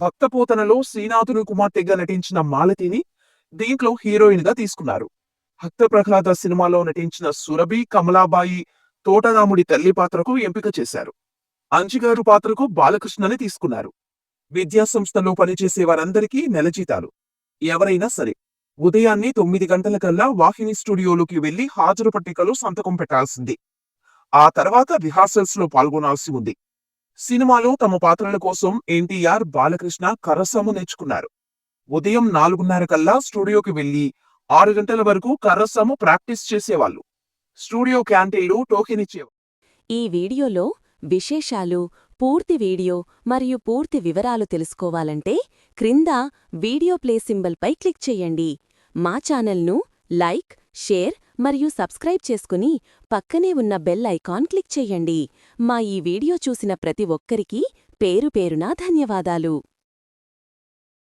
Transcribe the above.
భక్తపోతనలో శ్రీనాథుని కుమార్తెగా నటించిన మాలతిని దీంట్లో హీరోయిన్గా తీసుకున్నారు. భక్త ప్రహ్లాద సినిమాలో నటించిన సురభి కమలాబాయి తోటరాముడి తల్లి పాత్రకు ఎంపిక చేశారు. అంజిగారు పాత్రకు బాలకృష్ణని తీసుకున్నారు. విద్యా సంస్థలో పనిచేసే వారందరికీ నెల జీతాలు. ఎవరైనా సరే ఉదయాన్నే తొమ్మిది గంటలకల్లా వాహిని స్టూడియోలోకి వెళ్ళి హాజరు పట్టికలో సంతకం పెట్టాల్సింది. ఆ తర్వాత రిహార్సల్స్లో పాల్గొనాల్సి ఉంది. సినిమాలో తమ పాత్రల కోసం ఎన్టీఆర్ బాలకృష్ణ కరసము నేర్చుకున్నారు. ఉదయం నాలుగున్నర కల్లా స్టూడియోకి వెళ్ళి ఆరు గంటల వరకు కరసము ప్రాక్టీస్ చేసేవాళ్ళు. స్టూడియో క్యాంటీన్లు టోకెన్ ఇచ్చేవారు. ఈ వీడియోలో విశేషాలు పూర్తి వీడియో మరియు పూర్తి వివరాలు తెలుసుకోవాలంటే క్రింద వీడియో ప్లే సింబల్పై క్లిక్ చేయండి. మా ఛానల్ను లైక్ షేర్ మరియు సబ్స్క్రైబ్ చేసుకుని పక్కనే ఉన్న బెల్ ఐకాన్ క్లిక్ చేయండి. మా ఈ వీడియో చూసిన ప్రతి ఒక్కరికీ పేరు పేరునా ధన్యవాదాలు.